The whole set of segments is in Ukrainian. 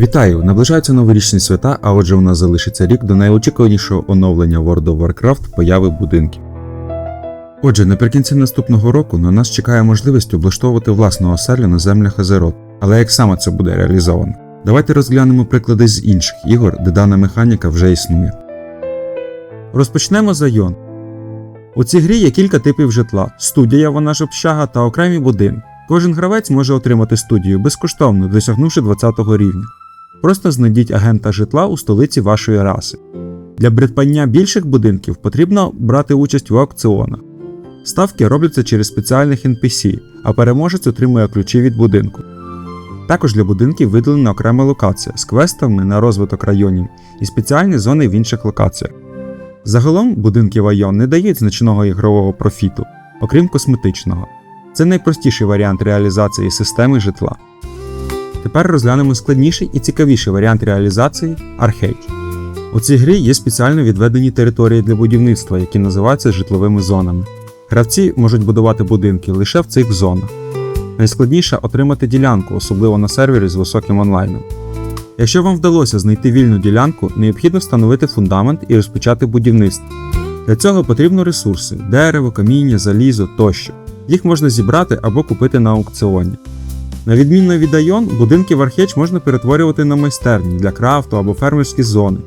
Вітаю! Наближаються новорічні свята, а отже, у нас залишиться рік до найочікуванішого оновлення World of Warcraft появи будинків. Отже, наприкінці наступного року на нас чекає можливість облаштовувати власну оселю на землях Азерот. Але як саме це буде реалізовано? Давайте розглянемо приклади з інших ігор, де дана механіка вже існує. Розпочнемо з Айон. У цій грі є кілька типів житла: студія, вона ж общага та окремі будинки. Кожен гравець може отримати студію безкоштовно, досягнувши 20 рівня. Просто знайдіть агента житла у столиці вашої раси. Для придбання більших будинків потрібно брати участь в аукціонах. Ставки робляться через спеціальних NPC, а переможець отримує ключі від будинку. Також для будинків виділена окрема локація з квестами на розвиток районів і спеціальні зони в інших локаціях. Загалом будинки Айон не дають значного ігрового профіту, окрім косметичного. Це найпростіший варіант реалізації системи житла. Тепер розглянемо складніший і цікавіший варіант реалізації Архейдж. У цій грі є спеціально відведені території для будівництва, які називаються житловими зонами. Гравці можуть будувати будинки лише в цих зонах. Найскладніше отримати ділянку, особливо на сервері з високим онлайном. Якщо вам вдалося знайти вільну ділянку, необхідно встановити фундамент і розпочати будівництво. Для цього потрібно ресурси: дерево, каміння, залізо тощо. Їх можна зібрати або купити на аукціоні. На відміну від Айон, будинки в Археч можна перетворювати на майстерні для крафту або фермерські зони.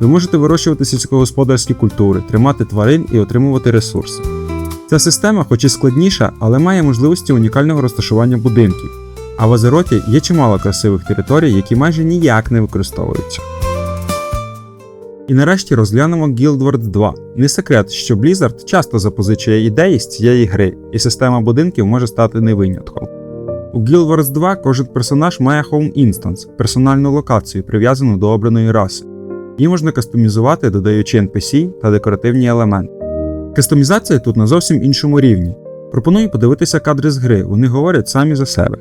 Ви можете вирощувати сільськогосподарські культури, тримати тварин і отримувати ресурси. Ця система, хоч і складніша, але має можливості унікального розташування будинків. А в Азероті є чимало красивих територій, які майже ніяк не використовуються. І нарешті розглянемо Guild Wars 2. Не секрет, що Blizzard часто запозичує ідеї з цієї гри, і система будинків може стати не винятком. У Guild Wars 2 кожен персонаж має Home Instance, персональну локацію, прив'язану до обраної раси. Її можна кастомізувати, додаючи NPC та декоративні елементи. Кастомізація тут на зовсім іншому рівні. Пропоную подивитися кадри з гри, вони говорять самі за себе.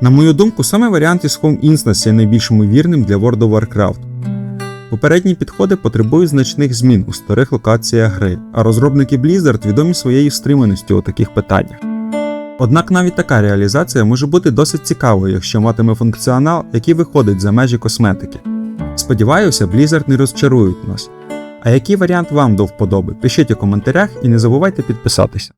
На мою думку, саме варіант із Home Instance є найбільш ймовірним для World of Warcraft. Попередні підходи потребують значних змін у старих локаціях гри, а розробники Blizzard відомі своєю стриманістю у таких питаннях. Однак навіть така реалізація може бути досить цікавою, якщо матиме функціонал, який виходить за межі косметики. Сподіваюся, Blizzard не розчарують нас. А який варіант вам до вподоби? Пишіть у коментарях і не забувайте підписатися.